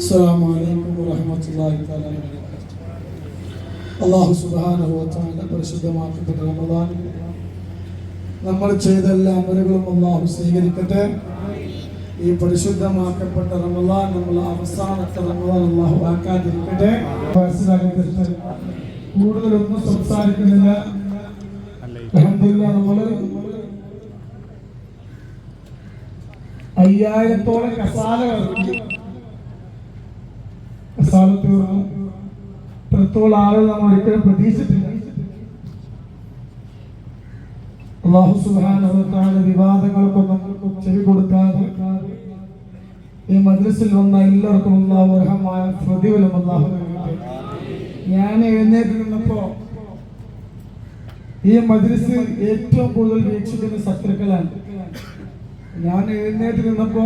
السلام عليكم ورحمة الله تعالى وبركاته അള്ളാഹു സുബാനഹു വത്താല പരിശുദ്ധമാക്കപ്പെട്ട റമദാൻ നമ്മൾ ചെയ്ത എല്ലാ അമലുകളും അള്ളാഹു സ്വീകരിക്കട്ടെ ഈ പരിശുദ്ധമാക്കപ്പെട്ട റമദാൻ നമ്മൾ അവസാനത്തെ റമദാൻ അള്ളാഹു ആക്കാതിരിക്കട്ടെ മനസ്സിലാക്കി കൂടുതലൊന്നും സംസാരിക്കുന്നില്ല അൽഹംദുലില്ലാ നമ്മള് അയ്യായിരത്തോളം കസാല ഇറക്കി കസാല തീർന്നു ഇത്രത്തോളം ആളുകൾ നമ്മൾ ഒരിക്കലും പ്രതീക്ഷിച്ചിട്ടില്ല അള്ളാഹു സുബാന വിവാദങ്ങൾക്കൊന്നും ചെവി കൊടുക്കാതെ ഈ മദ്രസിൽ വന്ന എല്ലാവർക്കും അള്ളാഹു പ്രതിഫലം അള്ളാഹു. ഞാൻ എഴുന്നേറ്റ് നിന്നപ്പോ ഈ മദ്രസ് ഏറ്റവും കൂടുതൽ വീക്ഷിക്കുന്ന ശത്രുക്കളാണ് ഞാൻ എഴുന്നേറ്റ് നിന്നപ്പോ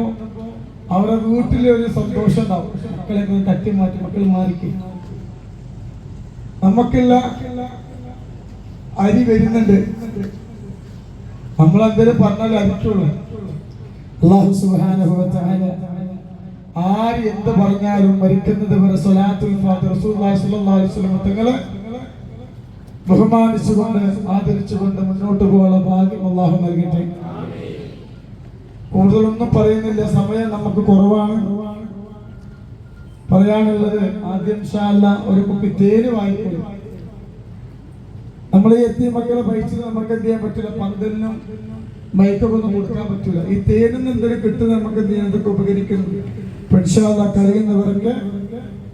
അവരുടെ വീട്ടിലെ ഒരു സന്തോഷം ഉണ്ടാവും. മക്കളെ തട്ടി മാറ്റി മക്കൾ മാറിക്കും. നമുക്കുള്ള അരി വരുന്നുണ്ട്. നമ്മൾ എന്തേലും പറഞ്ഞാലും അരിക്കുള്ളൂ അള്ളാഹു ആര് എന്ത് പറഞ്ഞാലും മരിക്കുന്നത് വരെ സ്വലാത്തുൽ തങ്ങളെ ബഹുമാനിച്ചുകൊണ്ട് ആദരിച്ചുകൊണ്ട് മുന്നോട്ട് പോകാനുള്ള ഭാഗ്യം അള്ളാഹു നൽകട്ടെ. കൂടുതലൊന്നും പറയുന്നില്ല. സമയം നമുക്ക് കുറവാണ്. പറയാനുള്ളത് ആദ്യം ഷാല്ല ഒരു കുപ്പി തേന് വാങ്ങിക്കൊള്ളു നമ്മൾ ഈ എത്തിയ മക്കളെ പൈസ നമുക്ക് എന്ത് ചെയ്യാൻ പറ്റില്ല പന്തലിനും മയക്കൊന്നും കൊടുക്കാൻ പറ്റില്ല ഈ തേനിൽ നിന്ന് എന്തെങ്കിലും കിട്ടുന്ന നമുക്ക് എന്ത് ചെയ്യാൻ? ഇതൊക്കെ ഉപകരിക്കുന്നു പെൺഷാല കഴിയുന്നവർക്ക്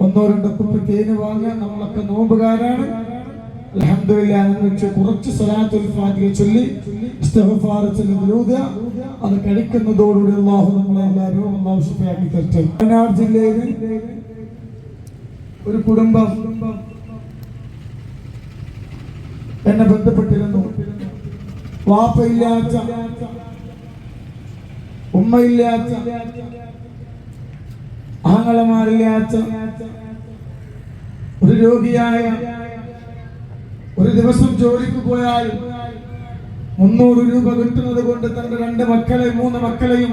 ഒന്നോ രണ്ടോ കുപ്പി തേന് വാങ്ങാൻ നമ്മളൊക്കെ നോമ്പുകാരാണ്. അലഹമില്ല എന്ന് വെച്ച് കുറച്ച് സ്വലാത്തുൽ ഫാത്തിഹ ചൊല്ലി അത് കഴിക്കുന്നതോടുകൂടി അള്ളാഹു നമ്മളെ എല്ലാവരും അള്ളാഹു ശുഭയാക്കി തരട്ടെ. വയനാട് ജില്ലയിൽ ഒരു കുടുംബം എന്നെ ബന്ധപ്പെട്ടിരുന്നു. വാപ്പയില്ലാത്ത ഉമ്മയില്ലാത്ത ആങ്ങളമാരില്ലാത്ത ഒരു രോഗിയായ ഒരു ദിവസം ജോലിക്ക് പോയാൽ മുന്നൂറ് രൂപ കിട്ടുന്നത് കൊണ്ട് തന്റെ രണ്ട് മക്കളെ മൂന്ന് മക്കളെയും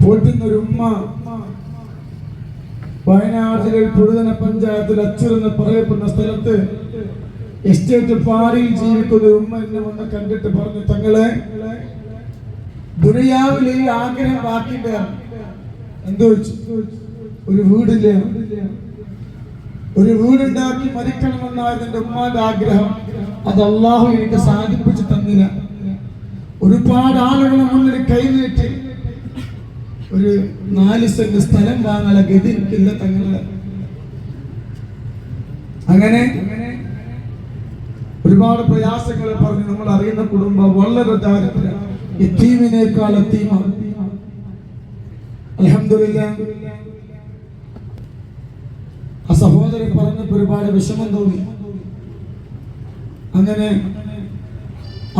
പോറ്റുന്ന ഒരു ഉമ്മ. വയനാട്ടിലെ പുഴുതന പഞ്ചായത്തിൽ അച്ചൂർ എന്ന് പറയപ്പെടുന്ന സ്ഥലത്ത് എസ്റ്റേറ്റ് പാറിയിൽ ജീവിക്കുന്ന ഒരു ഉമ്മ എന്നെ വന്ന് കണ്ടിട്ട് പറഞ്ഞു തങ്ങളെ ദുരിയാവിലെ ആഗ്രഹം ബാക്കിന്റെ എന്തോ? ഒരു വീടില്ല? ഒരു വീടുണ്ടാക്കി മരിക്കണമെന്നായിരുന്നു എന്റെ ഉമ്മാന്റെ ആഗ്രഹം. അത് അള്ളാഹു എനിക്ക് സാധിപ്പിച്ചു തന്നില്ല ഒരുപാട് ആളുകളെ മുന്നിൽ കൈനീട്ടി. ഒരു നാല് സെന്റ് സ്ഥലം വാങ്ങാനുള്ള ഗതി എനിക്കില്ല തങ്ങളെ. അങ്ങനെ ഒരുപാട് പ്രയാസങ്ങൾ പറഞ്ഞ് നമ്മൾ അറിയുന്ന കുടുംബം വളരെ ദാരിദ്ര്യം. എത്തീമിനേക്കാൾ എത്തീമാണ് അൽഹംദുലില്ലാ. ആ സഹോദരൻ പറഞ്ഞപ്പോ ഒരുപാട് വിഷമം തോന്നി. അങ്ങനെ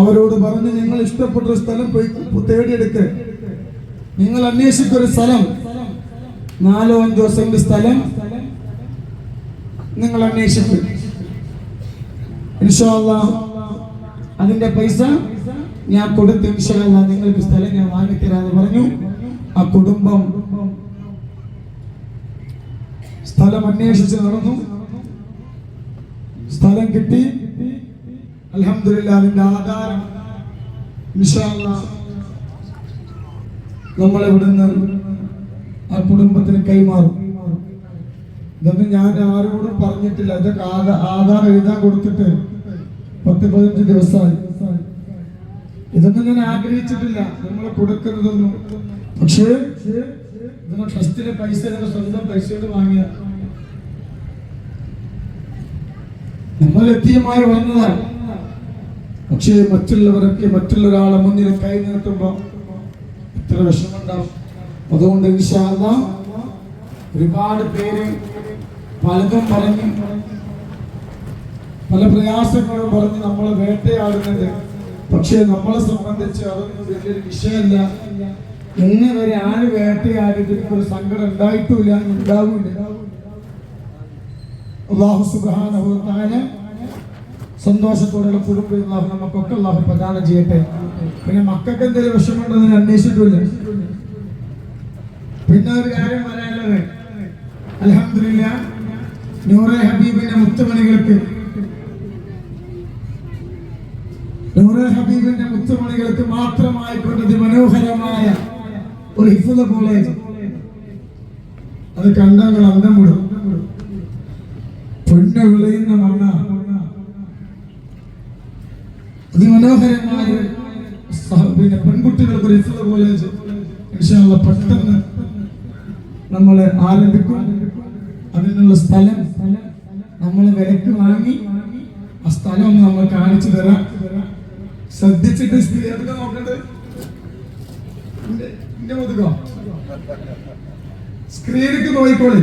അവരോട് പറഞ്ഞ് നിങ്ങൾ ഇഷ്ടപ്പെട്ടൊരു സ്ഥലം പോയി തേടിയെടുക്ക്. നിങ്ങൾ അന്വേഷിച്ചൊരു സ്ഥലം. നാലോ അഞ്ചോ സെന്റ് സ്ഥലം നിങ്ങൾ അന്വേഷിക്കും. അതിന്റെ പൈസ ഞാൻ കൊടുത്ത് ഇൻഷാല്ല നിങ്ങൾക്ക് സ്ഥലം ഞാൻ വാങ്ങിത്തരാന്ന് പറഞ്ഞു. ആ കുടുംബം സ്ഥലം അന്വേഷിച്ച് നടന്നു. സ്ഥലം കിട്ടി. അൽഹംദുലില്ലാ അതിന്റെ ആധാരം. വിശാല നമ്മൾ ഇവിടുന്ന് ആ കുടുംബത്തിന് കൈമാറും. ഇതൊന്നും ഞാൻ ആരോടും പറഞ്ഞിട്ടില്ല. ഇതൊക്കെ ആധാ- ആധാർ എഴുതാൻ കൊടുത്തിട്ട് പത്ത് പതിനഞ്ച് ദിവസമായി. ഇതൊന്നും ഞാൻ ആഗ്രഹിച്ചിട്ടില്ല. നമ്മൾ കൊടുക്കുന്നതൊന്നും. പക്ഷേ ഇതൊന്നും ട്രസ്റ്റിലെ പൈസ ഇതൊക്കെ സ്വന്തം പൈസയോട് വാങ്ങിയ നമ്മൾ എത്തിയമായി വന്നതാണ് പക്ഷേ മറ്റുള്ളവരൊക്കെ മറ്റുള്ളൊരാളെ മുന്നിൽ കൈ നീട്ടുമ്പോ എത്ര വിഷമുണ്ടാവും അതുകൊണ്ട് അല്ലാ ഒരുപാട് പേര് പലതും പറഞ്ഞ് പല പ്രയാസങ്ങളും പറഞ്ഞ് നമ്മൾ വേട്ടയാടുന്നത്. പക്ഷേ നമ്മളെ സംബന്ധിച്ച് അതൊന്നും വലിയൊരു വിഷയമല്ല. ഇന്ന് വരെ ആര് വേട്ടയാടിയിട്ട് ഒരു സങ്കടം ഉണ്ടായിട്ടില്ല ഉണ്ടാവില്ല. അള്ളാഹു തആല സന്തോഷത്തോടെയുള്ള കുടുംബം അള്ളാഹു നമുക്കൊക്കെ അള്ളാഹു പ്രദാനം ചെയ്യട്ടെ. പിന്നെ മക്കൾക്ക് എന്തെങ്കിലും വിഷമമുണ്ടെന്ന് അന്വേഷിച്ചിട്ടില്ല. പിന്നെ ഒരു കാര്യം പറയാനുള്ളത്. അലഹമില്ല നൂറെ ഹബീബിന്റെ മുത്തുമണികൾക്ക്. നൂറെ ഹബീബിന്റെ മുത്തുമണികൾക്ക് മാത്രമായി കൊണ്ടത് മനോഹരമായ ഒരു ഹിഫുദ കോളേജ് അത് കണ്ടങ്ങൾ അന്തം വിടും. പൊന്ന് വിളയുന്ന മണ്ണ. അതിമനോഹരമായ പിന്നെ പെൺകുട്ടികൾക്ക് ഒരു ഇഫ്ല കോളേജ് ഇൻഷാല്ല പെട്ടെന്ന് നമ്മൾ ആരംഭിക്കും. അതിനുള്ള സ്ഥലം നമ്മൾ വിലക്ക് വാങ്ങി ആ സ്ഥലം നമ്മൾ കാണിച്ചു തരാം. ശ്രദ്ധിച്ചിട്ട് സ്ത്രീ അതൊക്കെ നോക്കണ്ടേ? എന്റെ മുതുകോ സ്ക്രീനിക്ക് നോക്കിക്കോളി.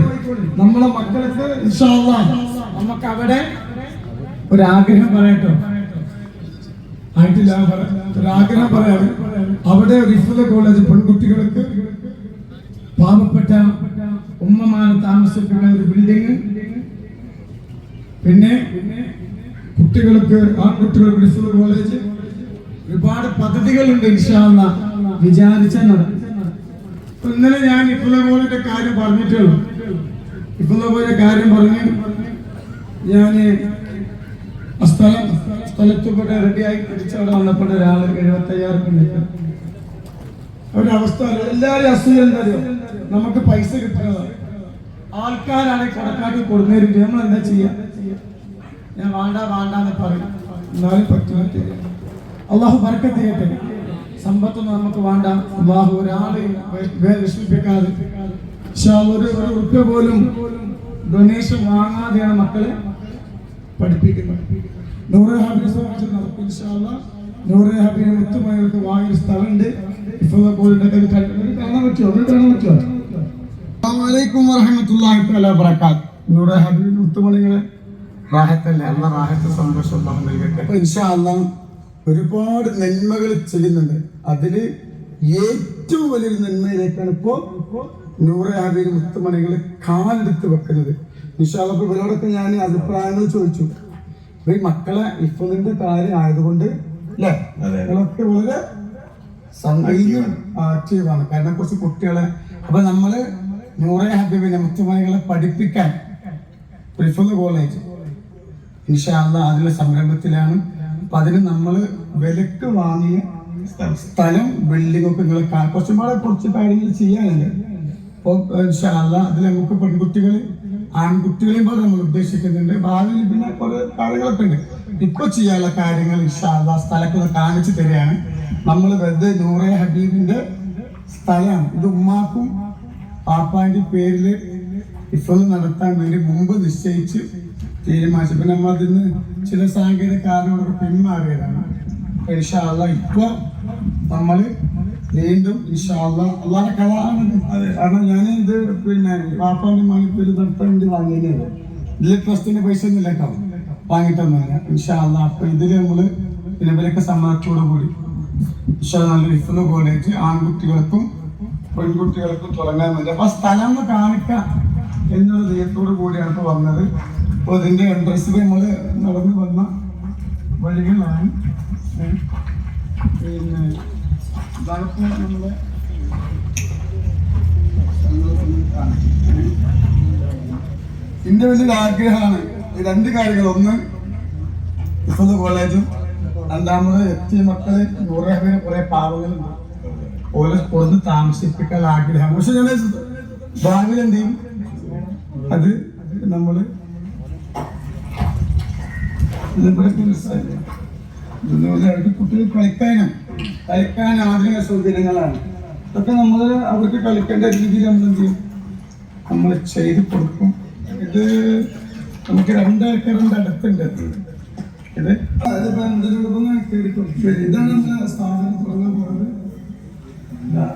നമ്മളെ മക്കൾക്ക് ഇൻഷാല്ല നമുക്ക് അവിടെ ഒരു ആഗ്രഹം പറയട്ടോ. ആയിട്ടില്ല. ആഗ്രഹം പറയാം. അവിടെ റിഫുദ കോളേജ് പെൺകുട്ടികൾക്ക് പാവപ്പെട്ട ഉമ്മമാരെ താമസിക്കുന്ന ഒരു ബിൽഡിങ് പിന്നെ കുട്ടികൾക്ക് ആൺകുട്ടികൾക്ക് റിഫുദ കോളേജ്. ഒരുപാട് പദ്ധതികളുണ്ട് ഇൻഷാന്ന ഇപ്പൊ ഇന്നലെ ഞാൻ കോളേജിന്റെ കാര്യം പറഞ്ഞിട്ടുള്ളൂ. പോലെ കാര്യം പറഞ്ഞു സ്ഥലം ഇവിടെ റെഡിയായി തിരിച്ചവിടെ വന്നപ്പോൾ ഒരാൾ എഴുപത്തി അയ്യായിരം അവരുടെ അവസ്ഥ എല്ലാവരും അസൂയ എന്താ നമുക്ക് പൈസ കിട്ടുന്നതാണ് ആൾക്കാരാണ് കണക്കാക്കി കൊടുന്നേരുണ്ട് നമ്മൾ എന്താ ചെയ്യാ? ഞാൻ വേണ്ട വേണ്ട എന്ന് പറയും. എന്നാലും പറ്റുമോ അള്ളാഹു ബർക്കത്ത് ചെയ്യട്ടെ സമ്പത്തൊന്നും നമുക്ക് വേണ്ട. അള്ളാഹു ഒരാളെ വിഷമിപ്പിക്കാതെ ഒരു ഒരു ഉറുപ്പ്യ പോലും ഡൊണേഷൻ വാങ്ങാതെയാണ് മക്കളെ പഠിപ്പിക്കുന്നത്. നൂറെ ഹാബിനെ ഇൻഷാ അല്ലാ. നൂറെ ഹാബിനെ മുത്തുമണികൾക്ക് വാങ്ങിയ സ്ഥലമുണ്ട്. ഇഫുദ കോളിന്റെ ഒക്കെ ഇത് കണ്ട് ഇത് കാണാൻ പറ്റുമോ? ഇത് കാണാൻ പറ്റുമോ? അസ്സലാമലൈക്കും വറഹ്മത്തുള്ളാഹി തആല വബറകാത്ത് നൂറെ ഹാബിന്റെ മുത്തുമണികളെ. റാഹത്തല്ലേ? അല്ല റാഹത്ത് സന്തോഷം അല്ലാഹു നൽകട്ടെ. അപ്പൊ ഇൻഷാ ഒരുപാട് നന്മകൾ ചെയ്യുന്നുണ്ട്. അതിൽ ഏറ്റവും വലിയൊരു നന്മയിലേക്കാണ് ഇപ്പോ നൂറ് ഹാബീർ മുത്തുമണികൾ കാലെടുത്ത് വെക്കുന്നത്. നിഷാദ് ഇപ്പൊ ഇവരോടൊക്കെ ഞാൻ അഭിപ്രായങ്ങൾ ചോദിച്ചു. അപ്പൊ ഈ മക്കളെ ഇഫലിന്റെ കാര്യം ആയതുകൊണ്ട് അല്ലേ നിങ്ങളൊക്കെ വളരെ ആക്റ്റീവാണ് കാരണം കുറച്ച് കുട്ടികളെ അപ്പൊ നമ്മൾ നൂറെ ഹബീബിനെ മുത്തുമണികളെ പഠിപ്പിക്കാൻ പ്രിഫുള്ള കോളേജ് ഇൻഷാല്ല അതിലെ സംരംഭത്തിലാണ്. അപ്പൊ അതിന് നമ്മൾ വിലക്ക് വാങ്ങിയ സ്ഥലം. ബിൽഡിംഗ് ഒക്കെ നിങ്ങൾ കുറച്ചും കൂടെ കുറച്ച് കാര്യങ്ങൾ ചെയ്യാനുണ്ട്. അപ്പോൾ ഇൻഷാല്ല അതിൽ നമുക്ക് പെൺകുട്ടികൾ ആൺകുട്ടികളെയും പോലെ നമ്മൾ ഉദ്ദേശിക്കുന്നുണ്ട്. ഭാവിയിൽ പിന്നെ കുറെ കാര്യങ്ങളൊക്കെ ഉണ്ട്. ഇപ്പൊ ചെയ്യാനുള്ള കാര്യങ്ങൾ ഇഷ്ടാ ഒന്ന് കാണിച്ചു തരികയാണ്. നമ്മൾ വെറുതെ നൂറെ ഹബീബിന്റെ സ്ഥലമാണ്. ഇത് ഉമ്മാക്കും പാപ്പാന്റെ പേരിൽ ഇഫൽ നടത്താൻ വേണ്ടി മുമ്പ് നിശ്ചയിച്ച് തീരുമാനിച്ചു. പിന്നെ നമ്മൾ അതിന് ചില സാങ്കേതിക കാരണങ്ങളൊക്കെ പിന്മാറിയതാണ്. ഇഷ്ടാ ഇപ്പൊ നമ്മൾ വീണ്ടും ഇൻഷാല്ല അള്ളാഹെ കളാണ് കാരണം ഞാൻ ഇത് പിന്നെ വാപ്പാന്റെ പേര് നടത്താൻ വേണ്ടി വാങ്ങിയത്. ഇതിൽ ട്രസ്റ്റിന്റെ പൈസ ഒന്നുമില്ല കേട്ടോ വാങ്ങിട്ടൊന്നുമില്ല ഇൻഷാല്ല അപ്പൊ ഇതിൽ നമ്മൾ ഇവരൊക്കെ സമ്മതത്തോടു കൂടി. നല്ല ഇഫ്ലു കോളേജ് ആൺകുട്ടികൾക്കും പെൺകുട്ടികൾക്കും തുടങ്ങാൻ വേണ്ടി. അപ്പൊ സ്ഥലം ഒന്ന് കാണിക്കാം എന്നൊരു ധൈര്യത്തോടു കൂടിയാണ് ഇപ്പൊ വന്നത്. അപ്പൊ ഇതിന്റെ എൻട്രൻസ് നമ്മൾ നടന്നു വന്ന വഴികളാണ്. പിന്നെ എന്റെ വലിയൊരു ആഗ്രഹമാണ് ഈ രണ്ട് കാര്യങ്ങൾ. ഒന്ന് ഇഫ്ലു കോളേജും രണ്ടാമത് എത്തിയ മക്കളെ പേര് കുറെ പാവങ്ങളുണ്ട്. ഓരോ കൊടുത്ത് താമസിപ്പിക്കാൻ ആഗ്രഹം പക്ഷെ ഞാൻ ഭാവിയിൽ എന്ത് ചെയ്യും? അത് നമ്മൾ? കുട്ടികൾ കളിക്കാനും കളിക്കാൻ ആധുനിക സൗകര്യങ്ങളാണ് അതൊക്കെ നമ്മൾ അവർക്ക് കളിക്കേണ്ട രീതിയിൽ നമ്മൾ എന്ത് ചെയ്യും? നമ്മൾ ചെയ്ത് കൊടുക്കും. ഇത് നമുക്ക് രണ്ടേക്കറിന്റെ അടുത്തുണ്ട്. ഇത് ഇതാണ് നമ്മുടെ സ്ഥാപനം തുടങ്ങാൻ പോകുന്നത് ഇതാ.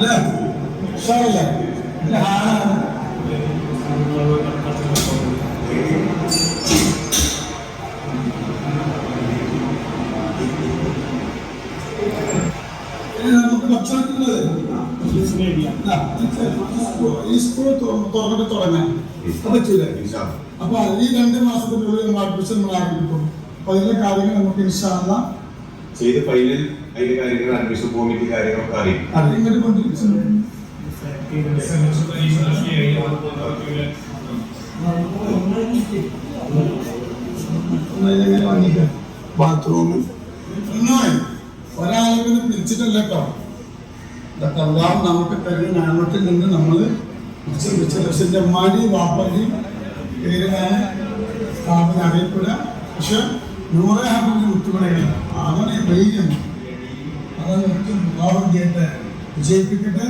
അല്ലേ. ഉഷാറല്ലേ നമുക്ക് ഭക്ഷണത്തിനുള്ളത് ഈ സ്കൂൾ തുറന്നിട്ട് തുടങ്ങാൻ പറ്റൂല അപ്പൊ ഈ രണ്ട് മാസത്തിനുള്ളിൽ നമ്മൾ അഡ്മിഷൻ നമ്മൾ ആരംഭിക്കും അപ്പൊ അതിന്റെ കാര്യങ്ങൾ നമുക്ക് ഇൻഷാല്ല ചെയ്ത് ഫൈനൽ അതിന്റെ കാര്യങ്ങൾ അന്വേഷിച്ച് ഭൂമിക്ക് കാര്യങ്ങളൊക്കെ അറിയും. ഇങ്ങോട്ട് ഒരാളെങ്കിലും പിരിച്ചിട്ടല്ല കേട്ടോ? ഇതൊക്കെ അള്ളാഹ് നമുക്ക് തരുന്ന നാമത്തിൽ നിന്ന് നമ്മൾ ലക്ഷന്റെ അമ്മാടി വാപ്പടി പേരിലാണ് സ്ഥാപനം അറിയപ്പെടുക പക്ഷെ നൂറെ ഹാബിന്റെ മുത്തുമണികൾ അവനെ വെയിലും ഭാവം ചെയ്യട്ടെ. വിജയിപ്പിക്കട്ടെ.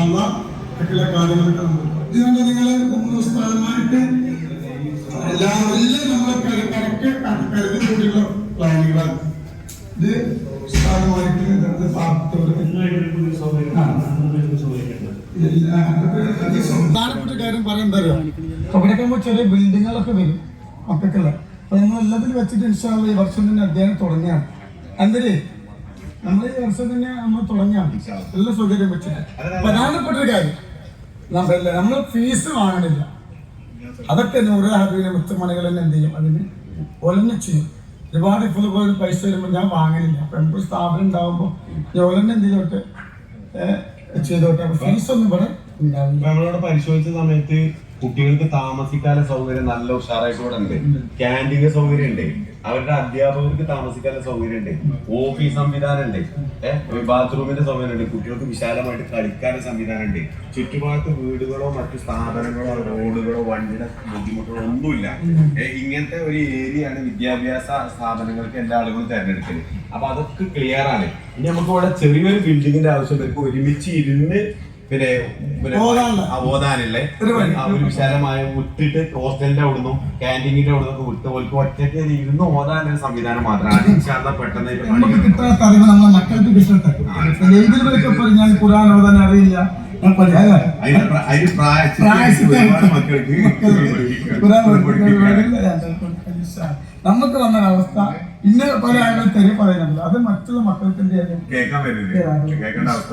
അല്ലാഹ് മറ്റുള്ള കാര്യങ്ങളൊക്കെ നമുക്ക് ഇതുകൊണ്ട് നിങ്ങൾ മൂന്ന് സ്ഥലമായിട്ട് എല്ലാം എല്ലാം നമ്മളെ കരക്ക് കരുതി കൂടിയുള്ള പ്ലാനുകളാണ്. ഇത് പാർട്ടിയോട് പ്രധാനപ്പെട്ട കാര്യം പറയുന്നതല്ലോ അവിടെയൊക്കെ ചെറിയ ബിൽഡിങ്ങുകളൊക്കെ വരും മക്കൾക്കുള്ള. അപ്പൊ നമ്മൾ എല്ലാത്തിലും വെച്ചിട്ട് ഇൻഷാല്ല ഈ വർഷം തന്നെ അധ്യയനം തുടങ്ങിയാണ് എന്തര് നമ്മൾ ഈ വർഷം തന്നെ നമ്മൾ തുടങ്ങിയാണ് എല്ലാ സൗകര്യം വെച്ചിട്ട്. പ്രധാനപ്പെട്ട ഒരു കാര്യം. നമ്മ- നമ്മൾ ഫീസ് വാങ്ങണില്ല. അതൊക്കെ നൂറ് ഹബീനെ മുത്തുമണികൾ തന്നെ എന്ത് ചെയ്യും? അതിന് ഒലഞ്ഞ് ചെയ്യും. ഒരുപാട് ഇപ്പോൾ പോലെ പൈസ വരുമ്പോൾ ഞാൻ വാങ്ങണില്ല അപ്പൊ നമുക്ക് സ്ഥാപനം ഉണ്ടാകുമ്പോൾ ഞാൻ ഒലഞ്ഞ് എന്ത് ചെയ്തോട്ടെ? ചെയ്തോട്ടെ. ഫീസ് ഒന്നും ഇവിടെ നമ്മളോട് പരിശോധിച്ച സമയത്ത് കുട്ടികൾക്ക് താമസിക്കാനുള്ള സൗകര്യം നല്ല ഉഷാറായിട്ട് ഇവിടെ ഉണ്ട്. ക്യാന്റീൻ സൗകര്യം ഉണ്ട് അവരുടെ അധ്യാപകർക്ക് താമസിക്കാനുള്ള സൗകര്യം ഉണ്ട് ഓഫീസ് സംവിധാനം ഉണ്ട് ഏഹ് ബാത്റൂമിന്റെ സൗകര്യം ഉണ്ട് കുട്ടികൾക്ക് വിശാലമായിട്ട് കളിക്കാനുള്ള സംവിധാനം ഉണ്ട് ചുറ്റുപാടത്ത് വീടുകളോ മറ്റു സ്ഥാപനങ്ങളോ റോഡുകളോ വണ്ടിയുടെ ബുദ്ധിമുട്ടുകളോ ഒന്നുമില്ല. ഇങ്ങനത്തെ ഒരു ഏരിയയാണ് വിദ്യാഭ്യാസ സ്ഥാപനങ്ങൾക്ക് എല്ലാ ആളുകളും തിരഞ്ഞെടുക്കൽ. അപ്പൊ അതൊക്കെ ക്ലിയർ ആണ്. ഇനി നമുക്ക് ഇവിടെ ചെറിയൊരു ബിൽഡിങ്ങിന്റെ ആവശ്യം വരും ഒരുമിച്ച് ഇരുന്ന് പിന്നെ ഓതാനുള്ള ഒരു വിശാലമായ വിട്ടിട്ട് ഹോസ്റ്റലിന്റെ അവിടുന്നും ക്യാന്റീനിന്റെ അവിടുന്ന് വിട്ട് ഓൽക്ക് ഒറ്റയ്ക്ക് ഇരുന്ന് ഓതാനുള്ള സംവിധാനം മാത്രമാണ്. പെട്ടെന്ന് നമുക്ക് പണി കിട്ടാത്ത അറിവ് നമ്മളെ മക്കൾക്ക് കിട്ടട്ടെ. ഞാൻ ഖുർആൻ ഓതാൻ അറിയില്ല. നമുക്ക് വന്ന അവസ്ഥ ഇന്ന പല ആളുകൾ തെരി പറയുന്നുണ്ട്. അത് മറ്റുള്ള മക്കൾക്ക് കേൾക്കാൻ കേൾക്കേണ്ട അവസ്ഥ